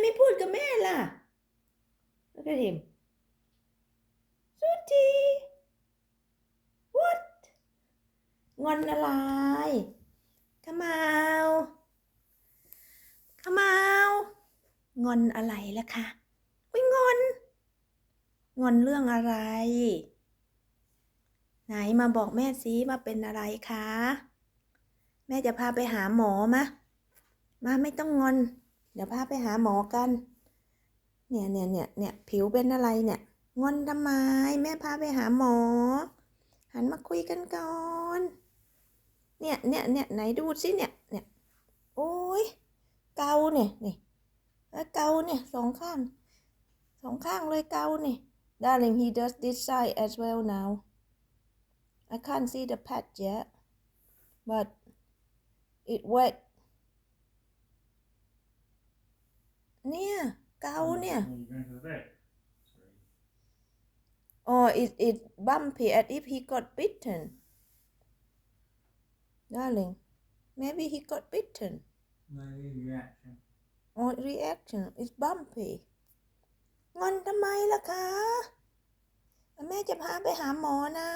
ไม่พูดกับแม่ล่ะ Look at him Suti What งอนอะไรขมาวขมาวงอนอะไรล่ะคะอุ้ยงอน งอนเรื่องอะไร ไหนมาบอกแม่สิว่าเป็นอะไรคะ แม่จะพาไปหาหมอมะ มาไม่ต้องงอน เดี๋ยวพาไปหาหมอกัน เนี่ยเนี่ยเนี่ยเนี่ยผิวเป็นอะไรเนี่ย งอนทำไมแม่พาไปหาหมอ หันมาคุยกันก่อน เนี่ยเนี่ยเนี่ยไหนดูสิเนี่ยเนี่ยโอ้ยเกาเนี่ยนี่แล้วเกาเนี่ยสองข้างสองข้างเลยเกาเนี่ย Darling he does this side as well now I can't see the patch yet but it wet เนี่ยเกาเนี่ย Are you going to the vet? Sorry. or it it bumpy as if he got bitten darling maybe he got bitten No reaction. or reaction is bumpy งอนทำไมล่ะคะ แม่จะพาไปหาหมอนะ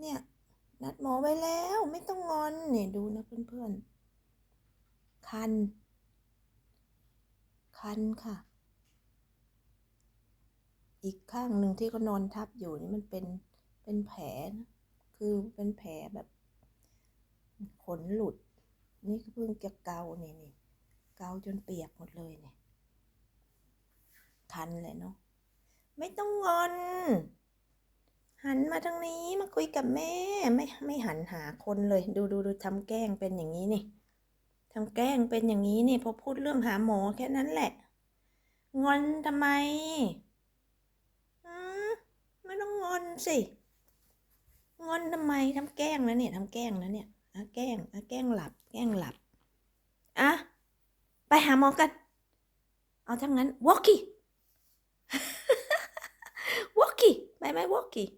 เนี่ย นัดหมอไว้แล้วไม่ต้องงอนเนี่ยดูนะเพื่อนๆ คัน คันค่ะ อีกข้างหนึ่งที่เขานอนทับอยู่นี่มันเป็นเป็นแผลนะคือเป็นแผลแบบขนหลุด นี่ก็เพิ่งจะเกาเนี่ยนี่เกาจนเปียกหมดเลยเนี่ยคันเลยเนาะไม่ต้องงอน หันมาทางนี้มาคุยกับแม่ ไม่ไม่หันหาคนเลย ดูดูดูทำแกล้งเป็นอย่างนี้นี่ ทำแกล้งเป็นอย่างนี้นี่พอพูดเรื่องหาหมอแค่นั้นแหละ งอนทำไมอืมไม่ต้องงอนสิ งอนทำไมทำแกล้งนะเนี่ยทำแกล้งนะเนี่ยอะแกล้งอะแกล้งหลับ แกล้งหลับอะไปหาหมอกัน เอาทั้งนั้น walkie walkie ไปไหม walkie